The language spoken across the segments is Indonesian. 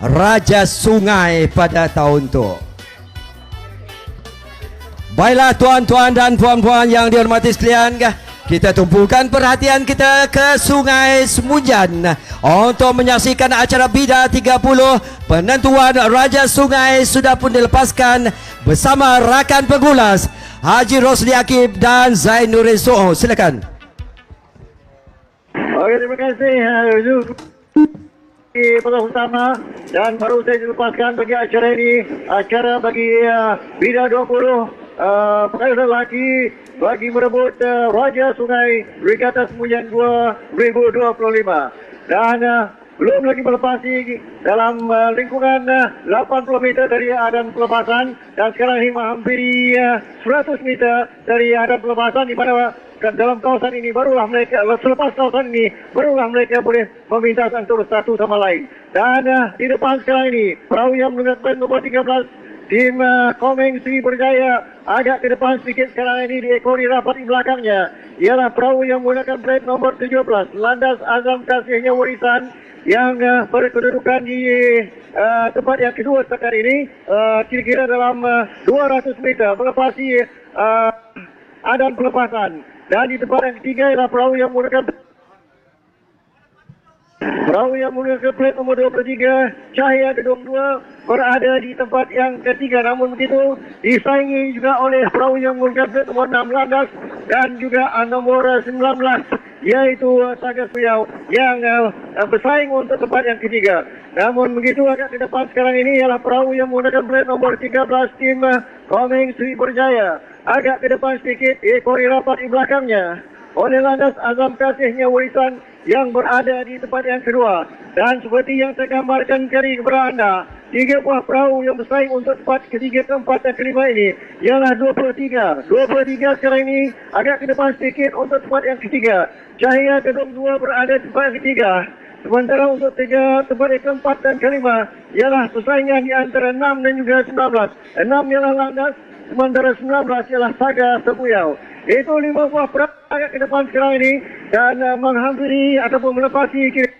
Raja Sungai pada tahun itu. Baiklah tuan-tuan dan puan-puan yang dihormati sekalian, kita tumpukan perhatian kita ke Sungai Semunjan untuk menyaksikan acara Bida 30 penentuan Raja Sungai sudah pun dilepaskan bersama rakan pengulas Haji Rosli Akib dan Zainuddin Soho. Silakan. Okey, terima kasih. Di petugas utama dan baru saya dilepaskan bagi acara ini. Acara bagi uh, Bida 20 uh, lelaki bagi merebut uh, Raja Sungai Regatta Semunyan 2025 dan uh, belum lagi melepasi dalam uh, lingkungan uh, 80 meter dari adan pelepasan. Dan sekarang ini menghampiri uh, 100 meter dari adan pelepasan di mana dalam kawasan ini barulah mereka selepas kawasan ini barulah mereka boleh meminta antara satu sama lain. Dan uh, di depan sekarang ini perahu yang menggunakan nomor 13 tim uh, Komeng Sri Berjaya agak ke depan sedikit sekarang ini diekori rapat di belakangnya. Ialah perahu yang menggunakan plate nomor 17 landas azam kasihnya warisan yang uh, berkedudukan di uh, tempat yang kedua setakat ini. Kira-kira dalam uh, 200 meter melepasi uh, adan pelepasan dan di tempat yang ketiga ialah perahu yang menggunakan Perahu yang menggunakan plate nomor 23 Cahaya Gedung 2 berada di tempat yang ketiga namun begitu disaingi juga oleh perahu yang menggunakan plate nomor 16 dan juga nomor 19 yaitu Sagas Riau yang uh, bersaing untuk tempat yang ketiga. Namun begitu agak ke depan sekarang ini ialah perahu yang menggunakan plate nomor 13 tim Komeng Sri Berjaya. Agak ke depan sedikit ekori rapat di belakangnya. Oleh landas azam kasihnya warisan yang berada di tempat yang kedua. Dan seperti yang saya gambarkan kali kepada anda tiga buah perahu yang bersaing untuk tempat ketiga, keempat dan kelima ini ialah 23 23 sekarang ini agak ke depan sedikit untuk tempat yang ketiga. Cahaya gedung dua berada di tempat yang ketiga. Sementara untuk tiga tempat yang keempat dan kelima ialah persaingan di antara 6 dan juga 19 6 ialah landas sementara 19 ialah saga sepuyau. Itu lima buah perahu agak ke depan sekarang ini. Dan uh, menghampiri ataupun melepasi kiri.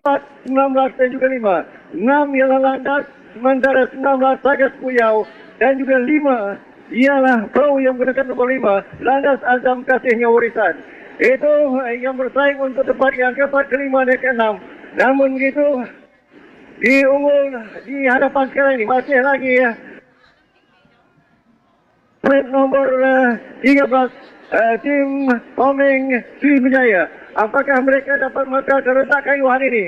19 dan juga 5 6 ialah landas sementara 19 sagas puyau dan juga 5 ialah perahu yang menggunakan nomor 5 landas azam kasihnya warisan. Itu uh, yang bersaing untuk tempat yang keempat, kelima dan keenam. Namun begitu di unggul di hadapan sekarang ini masih lagi ya plate nomor uh, 13 uh, tim Komeng Sri Berjaya. Apakah mereka dapat mengangkat kereta kayu hari ini?